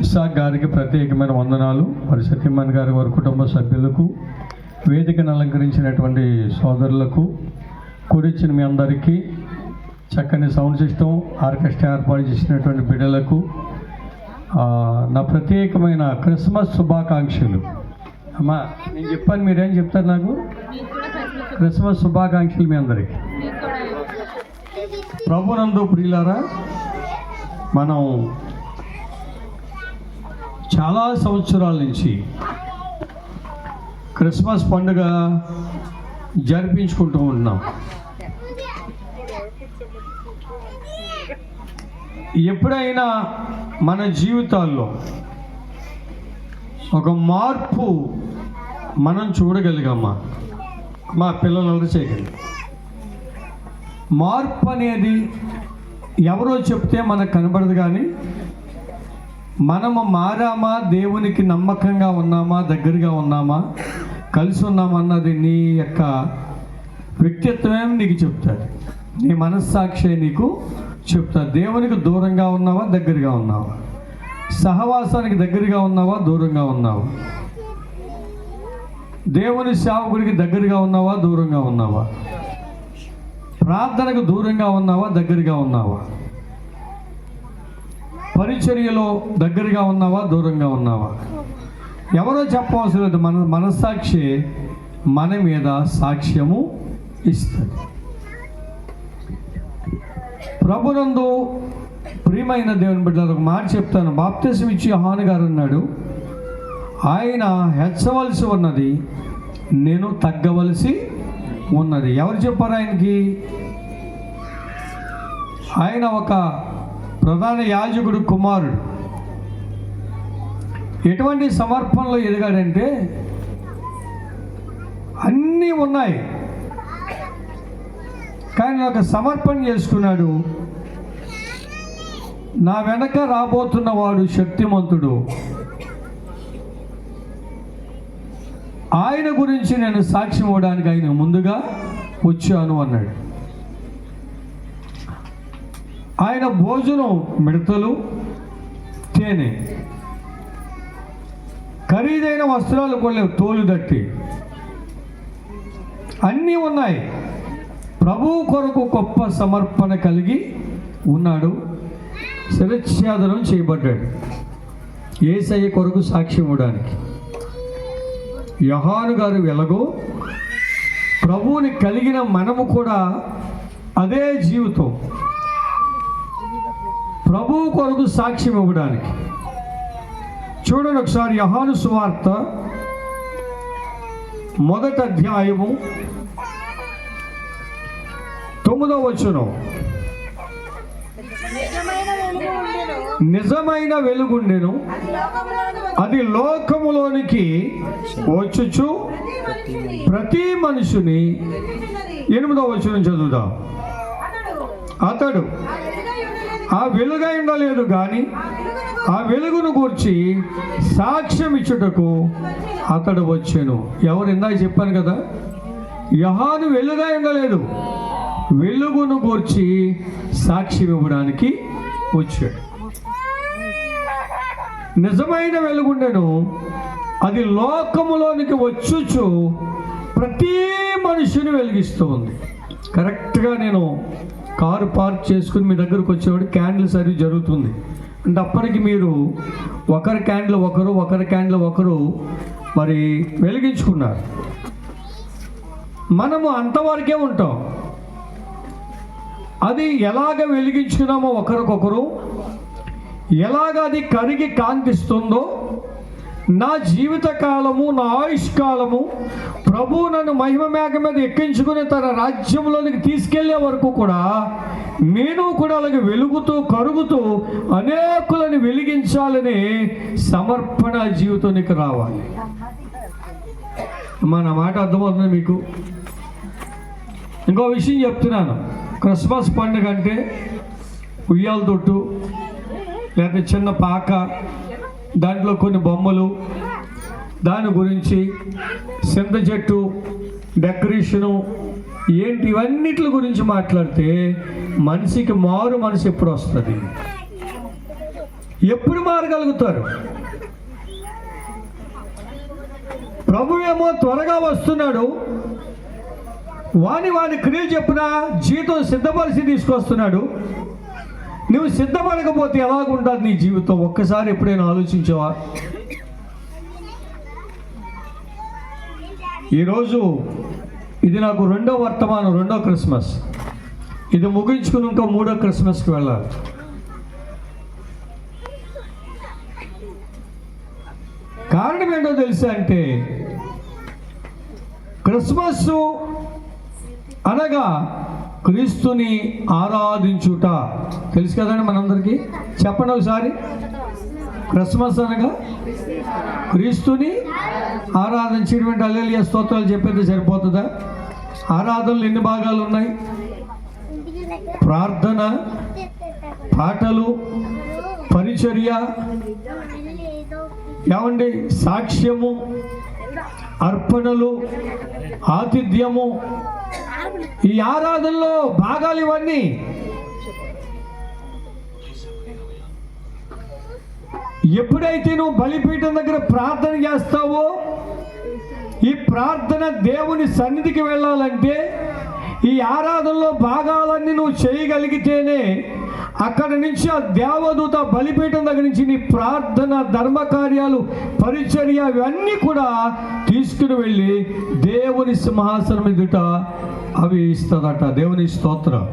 ఇసాక్ గారికి ప్రత్యేకమైన వందనాలు. మరి సత్యమణి గారి వారి కుటుంబ సభ్యులకు వేదికను అలంకరించినటువంటి సోదరులకు కూడిచ్చిన మీ అందరికీ చక్కని సౌండ్ సిస్టమ్ ఆర్కెస్ట్రా ఏర్పాటు చేసినటువంటి బిడ్డలకు నా ప్రత్యేకమైన క్రిస్మస్ శుభాకాంక్షలు. అమ్మా నేను చెప్పాను మీరేం చెప్తారు నాకు? క్రిస్మస్ శుభాకాంక్షలు మీ అందరికీ. ప్రభునందు ప్రియులారా మనం చాలా సంవత్సరాల నుంచి క్రిస్మస్ పండుగ జరిపించుకుంటూ ఉన్నాం. ఎప్పుడైనా మన జీవితాల్లో ఒక మార్పు మనం చూడగలిగామా? మా పిల్లలు ఎవరు మార్పు అనేది ఎవరో చెప్తే మనకు కనబడదు కానీ మనము మారామా? దేవునికి నమ్మకంగా ఉన్నామా? దగ్గరగా ఉన్నామా? కలిసి ఉన్నామా అన్నది నీ యొక్క వ్యక్తిత్వమే నీకు చెప్తాడు నీ మనస్సాక్షి నీకు చెప్తా దేవునికి దూరంగా ఉన్నావా? దగ్గరగా ఉన్నావా? సహవాసానికి దగ్గరగా ఉన్నావా? దూరంగా ఉన్నావా? దేవుని సేవకుడికి దగ్గరగా ఉన్నావా? దూరంగా ఉన్నావా? ప్రార్థనకు దూరంగా ఉన్నావా? దగ్గరగా ఉన్నావా? పరిచర్యలో దగ్గరగా ఉన్నావా దూరంగా ఉన్నావా? ఎవరో చెప్పవలసిన లేదు మన మనస్సాక్షి మన మీద సాక్ష్యము ఇస్తుంది. ప్రభునందు ప్రియమైన దేవుని బిడ్డలు ఒక మాట చెప్తాను. బాప్తిసం ఇచ్చి హాన్ గారు అన్నాడు ఆయన హెచ్చవలసి ఉన్నది నేను తగ్గవలసి ఉన్నది. ఎవరు చెప్పారు ఆయనకి? ఆయన ఒక ప్రధాన యాజకుడు కుమారుడు. ఎటువంటి సమర్పణలో ఎదిగాడంటే అన్నీ ఉన్నాయి. కానీ ఒక సమర్పణ చేసుకున్నాడు. నా వెనక రాబోతున్న వాడు శక్తిమంతుడు. ఆయన గురించి నేను సాక్ష్యం ఇవ్వడానికి ఆయన ముందుగా వచ్చాను అన్నాడు. ఆయన భోజనం మిడతలు తేనె ఖరీదైన వస్త్రాలు కొనలేవు తోలు దట్టి. అన్నీ ఉన్నాయి. ప్రభువు కొరకు గొప్ప సమర్పణ కలిగి ఉన్నాడు. శిరచ్ఛాదనం చేయబడ్డాడు. ఏసయ్య కొరకు సాక్ష్యం ఇవ్వడానికి. యహాను గారు వెలగో ప్రభువుని కలిగిన మనము కూడా అదే జీవితం. ప్రభువు కొరకు సాక్ష్యం ఇవ్వడానికి. చూడండి ఒకసారి యహాను సువార్త మొదటి అధ్యాయము తొమ్మిదో వచ్చును నిజమైన వెలుగుండెను అది లోకములోనికి వచ్చుచు ప్రతి మనిషిని. మనుషుని ఎనిమిదో ఎనిమిదవ చదువుదాం. అతడు ఆ వెలుగై ఉండలేదు. కానీ ఆ వెలుగును గూర్చి సాక్ష్యం ఇచ్చుటకు అతడు వచ్చాను. ఎవరు ఇందాక చెప్పాను కదా? యహాను వెలుగై ఉండలేదు. వెలుగును గూర్చి సాక్ష్యం ఇవ్వడానికి వచ్చాడు. నిజమైన వెలుగుండెను. అది లోకములోనికి వచ్చుచు ప్రతి మనిషిని వెలిగిస్తూ ఉంది. కరెక్ట్గా నేను కారు పార్క్ చేసుకుని మీ దగ్గరకు వచ్చేవాడు క్యాండిల్ సర్వీస్ జరుగుతుంది. అంటే అప్పటికి మీరు ఒకరి క్యాండిల్ ఒకరు ఒకరి క్యాండిల్ ఒకరు మరి వెలిగించుకున్నారు. మనము అంతవరకే ఉంటాం. అది ఎలాగ వెలిగించుకున్నామో ఒకరికొకరు ఎలాగ అది కరిగి కాంతిస్తుందో నా జీవిత కాలము నా ఆయుష్ కాలము ప్రభు నన్ను మహిమ మేక మీద ఎక్కించుకుని తన రాజ్యంలోనికి తీసుకెళ్ళే వరకు కూడా నేను కూడా అలాగే వెలుగుతూ కరుగుతూ అనేకులను వెలిగించాలని సమర్పణ జీవితానికి రావాలి. మన మాట అర్థమవుతుంది మీకు? ఇంకో విషయం చెప్తున్నాను. క్రిస్మస్ పండుగ అంటే ఉయ్యాల తొట్టు లేకపోతే చిన్న పాక దాంట్లో కొన్ని బొమ్మలు. దాని గురించి సింత చెట్టు డెకరేషను ఏంటి ఇవన్నిటి గురించి మాట్లాడితే మనిషికి మారు మనసు ఎప్పుడు వస్తుంది? ఎప్పుడు మారగలుగుతారు? ప్రభు ఏమో త్వరగా వస్తున్నాడు. వాని వాని క్రియ చెప్పిన జీవితం సిద్ధపరిచి తీసుకొస్తున్నాడు. నువ్వు సిద్ధపడకపోతే ఎలాగుంటుంది నీ జీవితం? ఒక్కసారి ఎప్పుడైనా ఆలోచించావా? ఈరోజు ఇది నాకు రెండో వర్తమానం రెండో క్రిస్మస్. ఇది ముగించుకుని ఇంకో మూడో క్రిస్మస్కి వెళ్ళాలి. కారణం ఏంటో తెలుసా అంటే క్రిస్మస్ అనగా క్రీస్తుని ఆరాధించుట. తెలుసు కదండి మనందరికీ? చెప్పండి ఒకసారి. క్రిస్మస్ అనగా క్రీస్తుని ఆరాధించేటువంటి అల్లెలియ స్తోత్రాలు చెప్పేది సరిపోతుందా? ఆరాధనలు ఎన్ని భాగాలు ఉన్నాయి? ప్రార్థన పాటలు పరిచర్య ఏమండి? సాక్ష్యము అర్పణలు ఆతిథ్యము ఈ ఆరాధనలో భాగాలు ఇవన్నీ. ఎప్పుడైతే నువ్వు బలిపీఠం దగ్గర ప్రార్థన చేస్తావో ఈ ప్రార్థన దేవుని సన్నిధికి వెళ్ళాలంటే ఈ ఆరాధనలో భాగాలన్నీ నువ్వు చేయగలిగితేనే అక్కడి నుంచి ఆ దేవదూత బలిపీఠం దగ్గర నుంచి నీ ప్రార్థన ధర్మ కార్యాలు పరిచర్య ఇవన్నీ కూడా తీసుకుని వెళ్ళి దేవుని సింహాసనం ఎదుట అవి ఇస్తుందట. దేవుని స్తోత్రం.